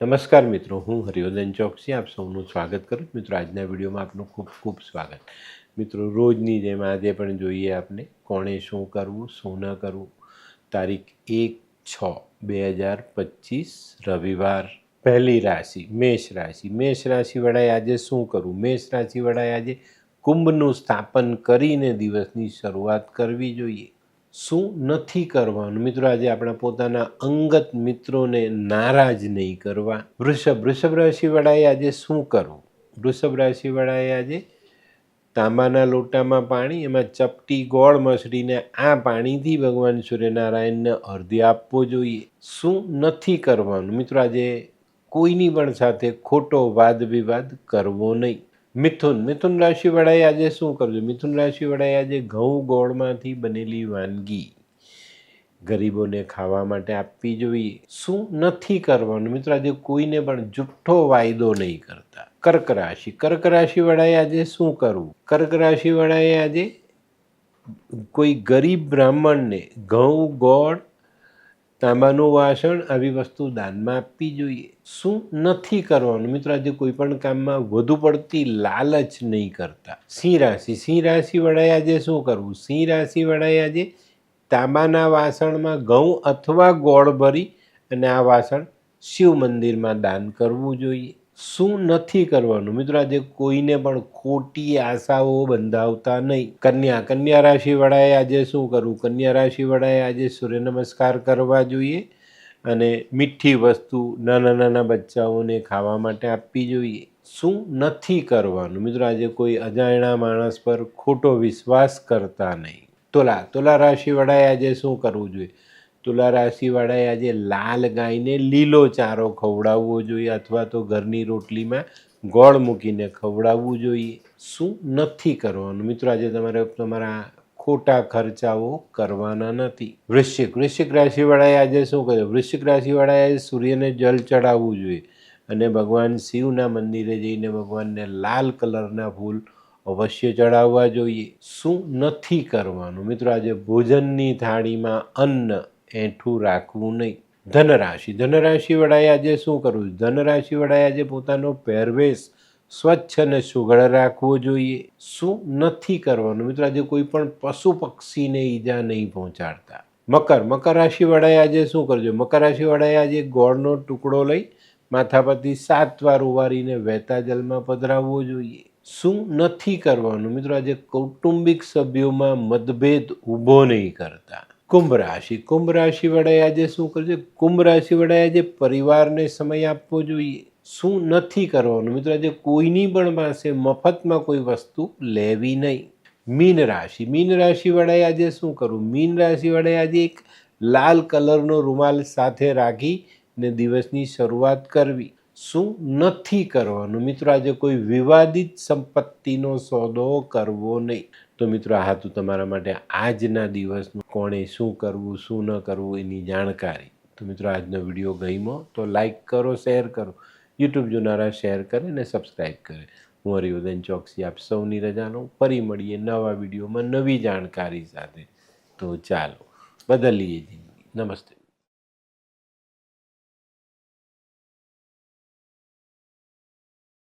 નમસ્કાર મિત્રો, હું હરિવર્ધન ચોકસી આપ સૌનું સ્વાગત કરું છું. મિત્રો, આજના વિડીયોમાં આપનું ખૂબ ખૂબ સ્વાગત. મિત્રો, રોજની જેમ આજે પણ જોઈએ આપને કોણે શું કરવું, શું ન કરવું. તારીખ એક છ બે હજાર પચીસ, રવિવાર. પહેલી રાશિ, મેષ રાશિ. મેષ રાશિવાળાએ આજે શું કરવું? મેષ રાશિવાળાએ આજે કુંભનું સ્થાપન કરીને દિવસની શરૂઆત કરવી જોઈએ. શું નથી કરવાનું? મિત્રો, આજે આપણા પોતાના અંગત મિત્રોને નારાજ નહીં કરવા. વૃષભ વૃષભ રાશિવાળાએ આજે શું કરવું? વૃષભ રાશિવાળાએ આજે તાંબાના લોટામાં પાણી, એમાં ચપટી ગોળ મસળીને આ પાણીથી ભગવાન સૂર્યનારાયણને અર્ધ્ય આપવો જોઈએ. શું નથી કરવાનું? મિત્રો, આજે કોઈની પણ સાથે ખોટો વાદ વિવાદ કરવો નહીં. મિથુન મિથુન રાશિવાળાએ આજે શું કરજો? મિથુન રાશિવાળાએ આજે ઘઉં ગોળમાંથી બનેલી વાનગી ગરીબોને ખાવા માટે આપવી જોઈએ. શું નથી કરવાનું? મિત્રો, આજે કોઈને પણ જુઠ્ઠો વાયદો નહીં કરતા. કર્ક રાશિ. કર્ક રાશિવાળાએ આજે શું કરવું? કર્ક રાશિવાળાએ આજે કોઈ ગરીબ બ્રાહ્મણને ઘઉં ગોળ તાંબાનું વાસણ આવી વસ્તુ દાનમાં આપવી જોઈએ. શું નથી કરવાનું? મિત્રો, આજે કોઈ પણ કામમાં વધુ પડતી લાલચ નહીં કરતા. સિંહ રાશિ. સિંહ રાશિવાળાએ આજે શું કરવું? સિંહ રાશિવાળાએ આજે તાંબાના વાસણમાં ઘઉં અથવા ગોળ ભરી અને આ વાસણ શિવ મંદિરમાં દાન કરવું જોઈએ. શું નથી કરવાનું? મિત્રો, આજે કોઈને પણ ખોટી આશાઓ બંધાવતા નહીં. કન્યા કન્યા રાશિવાળાએ આજે શું કરવું? કન્યા રાશિવાળાએ આજે સૂર્ય નમસ્કાર કરવા જોઈએ અને મીઠી વસ્તુ નાના નાના બચ્ચાઓને ખાવા માટે આપવી જોઈએ. શું નથી કરવાનું? મિત્રો, આજે કોઈ અજાણ્યા માણસ પર ખોટો વિશ્વાસ કરતા નહીં. તુલા તુલા રાશિવાળાએ આજે શું કરવું જોઈએ? તુલા રાશિવાળાએ આજે લાલ ગાયને લીલો ચારો ખવડાવવો જોઈએ અથવા તો ઘરની રોટલીમાં ગોળ મૂકીને ખવડાવવું જોઈએ. શું નથી કરવાનું? મિત્રો, આજે તમારે તમારા ખોટા ખર્ચાઓ કરવાના નથી. વૃશ્ચિક વૃશ્ચિક રાશિવાળાએ આજે શું કર્યું? વૃશ્ચિક રાશિવાળાએ સૂર્યને જલ ચડાવવું જોઈએ અને ભગવાન શિવના મંદિરે જઈને ભગવાનને લાલ કલરના ફૂલ અવશ્ય ચડાવવા જોઈએ. શું નથી કરવાનું? મિત્રો, આજે ભોજનની થાળીમાં અન્ન એઠું રાખવું નહીં. ધનરાશિ. વડાએ આજે શું કરવું ધનરાશિવાળાએ આજે પોતાનો પહેરવેશ સ્વચ્છ અને સુઘડ રાખવો જોઈએ. શું નથી કરવાનું? મિત્રો, આજે કોઈ પણ પશુ પક્ષીને ઈજા નહીં પહોંચાડતા. મકર. મકર રાશિ વડાએ આજે શું કરજો? મકર રાશિ વડાએ આજે ગોળનો ટુકડો લઈ માથા પરથી સાત વાર ઉવારીને વહેતા જલમાં પધરાવવો જોઈએ. શું નથી કરવાનું? મિત્રો, આજે કૌટુંબિક સભ્યોમાં મતભેદ ઊભો નહીં કરતા. કુંભ રાશિ. કુંભ રાશિવાળાએ આજે શું કરજો? કુંભ રાશિવાળાએ આજે પરિવારને સમય આપવો જોઈએ. શું નથી કરવાનું? મિત્રો, આજે કોઈની પણ પાસે મફતમાં કોઈ વસ્તુ લેવી નહીં. મીન રાશિ. મીન રાશિવાળાએ આજે શું કરવું? મીન રાશિવાળાએ આજે એક લાલ કલરનો રૂમાલ સાથે રાખી ને દિવસની શરૂઆત કરવી. શું નથી કરવાનું? મિત્રો, આજે કોઈ વિવાદિત સંપત્તિનો સોદો કરવો નહીં. તો મિત્રો, આ હતું તમારા માટે આજના દિવસનું કોણે શું કરવું, શું ન કરવું એની જાણકારી. તો મિત્રો, આજનો વીડિયો ગમ્યો તો લાઈક કરો, શેર કરો. યુટ્યુબ જોનારા શેર કરે અને સબસ્ક્રાઈબ કરે. હું હરિવર્ધન ચોકસી આપ સૌની રજા લઉં ફરી મળીએ નવા વિડીયોમાં નવી જાણકારી સાથે. તો ચાલો, બદલીએ જિંદગી. નમસ્તે.